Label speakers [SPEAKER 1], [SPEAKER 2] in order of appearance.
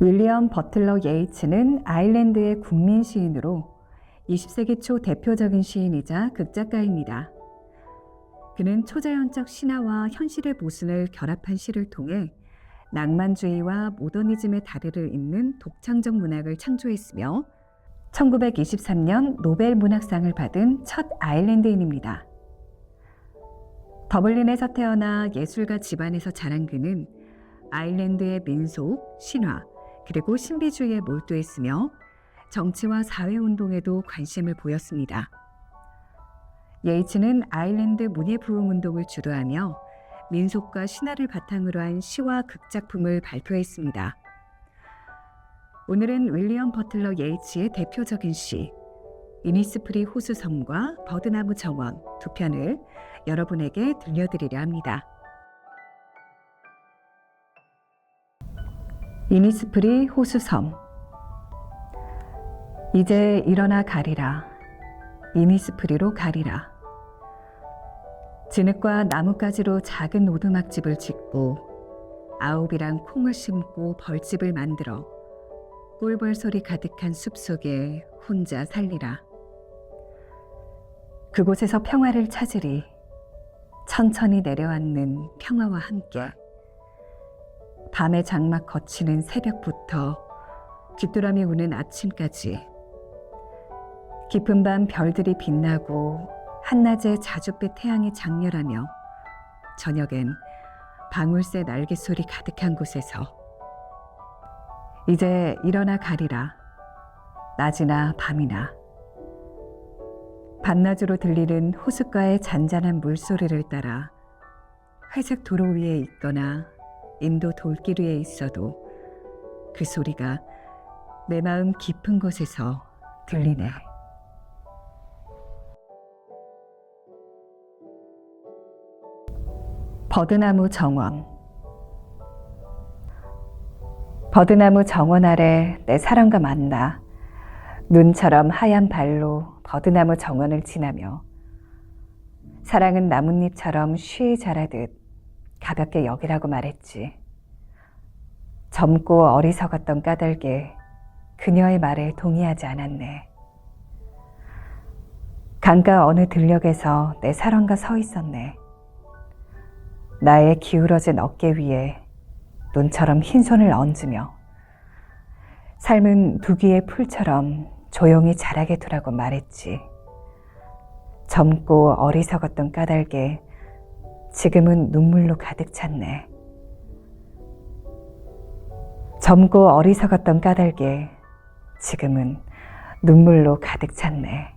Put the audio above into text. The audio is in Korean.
[SPEAKER 1] 윌리엄 버틀러 예이츠는 아일랜드의 국민 시인으로 20세기 초 대표적인 시인이자 극작가입니다. 그는 초자연적 신화와 현실의 모순을 결합한 시를 통해 낭만주의와 모더니즘의 다리를 잇는 독창적 문학을 창조했으며 1923년 노벨 문학상을 받은 첫 아일랜드인입니다. 더블린에서 태어나 예술가 집안에서 자란 그는 아일랜드의 민속, 신화, 그리고 신비주의에 몰두했으며 정치와 사회운동에도 관심을 보였습니다. 예이츠는 아일랜드 문예부흥 운동을 주도하며 민속과 신화를 바탕으로 한 시와 극작품을 발표했습니다. 오늘은 윌리엄 버틀러 예이츠의 대표적인 시 이니스프리 호수섬과 버드나무 정원 두 편을 여러분에게 들려드리려 합니다. 이니스프리 호수섬. 이제 일어나 가리라. 이니스프리로 가리라. 진흙과 나뭇가지로 작은 오두막집을 짓고 아홉이랑 콩을 심고 벌집을 만들어 꿀벌 소리 가득한 숲속에 혼자 살리라. 그곳에서 평화를 찾으리. 천천히 내려앉는 평화와 함께 밤의 장막 거치는 새벽부터 귀뚜라미 우는 아침까지 깊은 밤 별들이 빛나고 한낮에 자줏빛 태양이 장렬하며 저녁엔 방울새 날개 소리 가득한 곳에서 이제 일어나 가리라. 낮이나 밤이나. 밤낮으로 들리는 호숫가의 잔잔한 물소리를 따라 회색 도로 위에 있거나 인도 돌길 위에 있어도 그 소리가 내 마음 깊은 곳에서 들리네. 버드나무 정원 버드나무 정원 아래 내 사랑과 만나 눈처럼 하얀 발로 버드나무 정원을 지나며 사랑은 나뭇잎처럼 쉬이 자라듯 가볍게 여기라고 말했지. 젊고 어리석었던 까닭에 그녀의 말에 동의하지 않았네. 강가 어느 들녘에서 내 사랑과 서 있었네. 나의 기울어진 어깨 위에 눈처럼 흰 손을 얹으며 삶은 두 귀의 풀처럼 조용히 자라게 두라고 말했지. 젊고 어리석었던 까닭에 지금은 눈물로 가득 찼네. 젊고 어리석었던 까닭에 지금은 눈물로 가득 찼네.